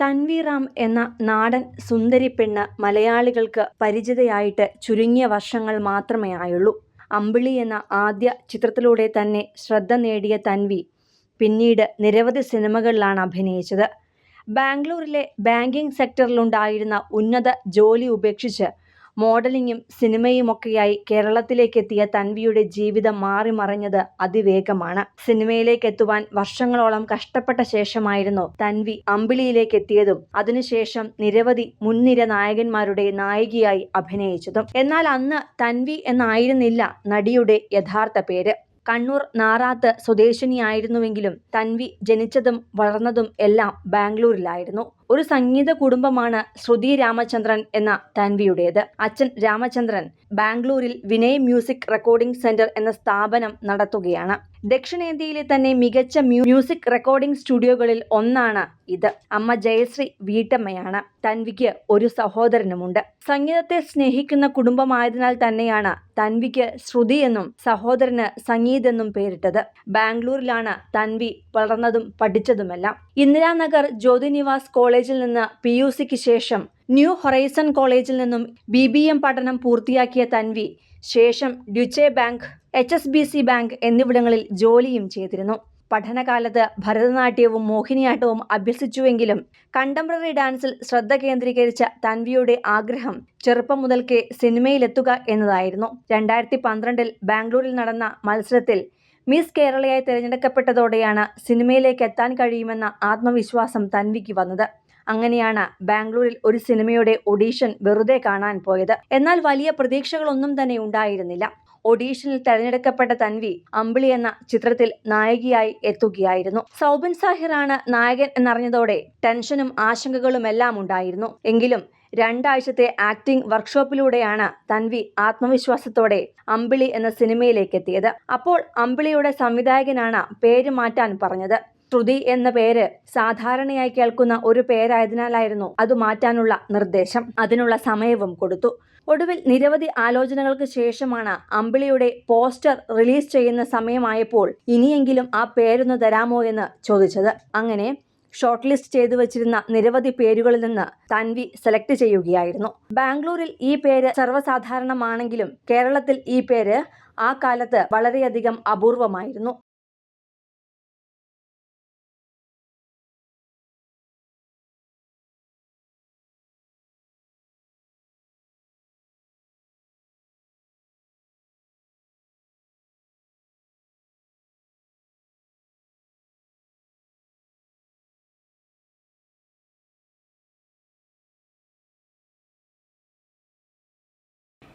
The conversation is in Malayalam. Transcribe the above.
തൻവി റാം എന്ന നാടൻ സുന്ദരി പെണ്ണ് മലയാളികൾക്ക് പരിചിതയായിട്ട് ചുരുങ്ങിയ വർഷങ്ങൾ മാത്രമേ ആയുള്ളൂ. അമ്പിളി എന്ന ആദ്യ ചിത്രത്തിലൂടെ തന്നെ ശ്രദ്ധ നേടിയ തൻവി പിന്നീട് നിരവധി സിനിമകളിലാണ് അഭിനയിച്ചത്. ബാംഗ്ലൂരിലെ ബാങ്കിങ് സെക്ടറിലുണ്ടായിരുന്ന ഉന്നത ജോലി ഉപേക്ഷിച്ച് മോഡലിംഗും സിനിമയുമൊക്കെയായി കേരളത്തിലേക്കെത്തിയ തൻവിയുടെ ജീവിതം മാറി മറിഞ്ഞത് അതിവേഗമാണ്. സിനിമയിലേക്ക് സിനിമയിലേക്കെത്തുവാൻ വർഷങ്ങളോളം കഷ്ടപ്പെട്ട ശേഷമായിരുന്നു തൻവി അമ്പിളിയിലേക്ക് എത്തിയതും അതിനുശേഷം നിരവധി മുൻനിര നായകന്മാരുടെ നായികയായി അഭിനയിച്ചതും. എന്നാൽ അന്ന് തൻവി എന്നായിരുന്നില്ല നടിയുടെ യഥാർത്ഥ പേര്. കണ്ണൂർ നാറാത്ത് സ്വദേശിനിയായിരുന്നുവെങ്കിലും തൻവി ജനിച്ചതും വളർന്നതും എല്ലാം ബാംഗ്ലൂരിലായിരുന്നു. ഒരു സംഗീത കുടുംബമാണ് ശ്രുതി രാമചന്ദ്രൻ എന്ന തൻവിയുടേത്. അച്ഛൻ രാമചന്ദ്രൻ ബാംഗ്ലൂരിൽ വിനയ് മ്യൂസിക് റെക്കോർഡിംഗ് സെന്റർ എന്ന സ്ഥാപനം നടത്തുകയാണ്. ദക്ഷിണേന്ത്യയിലെ തന്നെ മികച്ച മ്യൂസിക് റെക്കോർഡിംഗ് സ്റ്റുഡിയോകളിൽ ഒന്നാണ് ഇത്. അമ്മ ജയശ്രീ വീട്ടമ്മയാണ്. തൻവിക്ക് ഒരു സഹോദരനുമുണ്ട്. സംഗീതത്തെ സ്നേഹിക്കുന്ന കുടുംബമായതിനാൽ തന്നെയാണ് തൻവിക്ക് ശ്രുതി എന്നും സഹോദരന് സംഗീത് എന്നും പേരിട്ടത്. ബാംഗ്ലൂരിലാണ് തൻവി വളർന്നതും പഠിച്ചതുമെല്ലാം. ഇന്ദിരാനഗർ ജ്യോതിനിവാസ് കോളേജിൽ നിന്ന് പി യു സിക്ക് ശേഷം ന്യൂ ഹൊറൈസൺ കോളേജിൽ നിന്നും ബി ബി എം പഠനം പൂർത്തിയാക്കിയ തൻവി ശേഷം Deutsche bank, H S B C bank എന്നിവിടങ്ങളിൽ ജോലിയും ചെയ്തിരുന്നു. പഠനകാലത്ത് ഭരതനാട്യവും മോഹിനിയാട്ടവും അഭ്യസിച്ചുവെങ്കിലും കണ്ടംപററി ഡാൻസിൽ ശ്രദ്ധ കേന്ദ്രീകരിച്ച തൻവിയുടെ ആഗ്രഹം ചെറുപ്പം മുതൽക്കേ സിനിമയിലെത്തുക എന്നതായിരുന്നു. രണ്ടായിരത്തി പന്ത്രണ്ടിൽ ബാംഗ്ലൂരിൽ നടന്ന മത്സരത്തിൽ മിസ് കേരളയായി തിരഞ്ഞെടുക്കപ്പെട്ടതോടെയാണ് സിനിമയിലേക്ക് എത്താൻ കഴിയുമെന്ന ആത്മവിശ്വാസം തൻവിക്ക് വന്നത്. അങ്ങനെയാണ് ബാംഗ്ലൂരിൽ ഒരു സിനിമയുടെ ഒഡീഷൻ വെറുതെ കാണാൻ പോയത്. എന്നാൽ വലിയ പ്രതീക്ഷകളൊന്നും തന്നെ ഉണ്ടായിരുന്നില്ല. ഒഡീഷനിൽ തെരഞ്ഞെടുക്കപ്പെട്ട തൻവി അമ്പിളി എന്ന ചിത്രത്തിൽ നായികയായി എത്തുകയായിരുന്നു. സൗബൻ സാഹിറാണ് നായകൻ എന്നറിഞ്ഞതോടെ ടെൻഷനും ആശങ്കകളും എല്ലാം ഉണ്ടായിരുന്നു. എങ്കിലും രണ്ടാഴ്ചത്തെ ആക്ടിംഗ് വർക്ക്ഷോപ്പിലൂടെയാണ് തൻവി ആത്മവിശ്വാസത്തോടെ അമ്പിളി എന്ന സിനിമയിലേക്ക് എത്തിയത് അപ്പോൾ അമ്പിളിയുടെ സംവിധായകനാണ് പേര് മാറ്റാൻ പറഞ്ഞത്. ശ്രുതി എന്ന പേര് സാധാരണയായി കേൾക്കുന്ന ഒരു പേരായതിനാലായിരുന്നു അത് മാറ്റാനുള്ള നിർദ്ദേശം. അതിനുള്ള സമയവും കൊടുത്തു. ഒടുവിൽ നിരവധി ആലോചനകൾക്ക് ശേഷമാണ് അമ്പിളിയുടെ പോസ്റ്റർ റിലീസ് ചെയ്യുന്ന സമയമായപ്പോൾ ഇനിയെങ്കിലും ആ പേരൊന്ന് തരാമോ എന്ന് ചോദിച്ചത്. അങ്ങനെ ഷോർട്ട് ലിസ്റ്റ് ചെയ്തു വച്ചിരുന്ന നിരവധി പേരുകളിൽ നിന്ന് തൻവി സെലക്ട് ചെയ്യുകയായിരുന്നു. ബാംഗ്ലൂരിൽ ഈ പേര് സർവസാധാരണമാണെങ്കിലും കേരളത്തിൽ ഈ പേര് ആ കാലത്ത് വളരെയധികം അപൂർവമായിരുന്നു.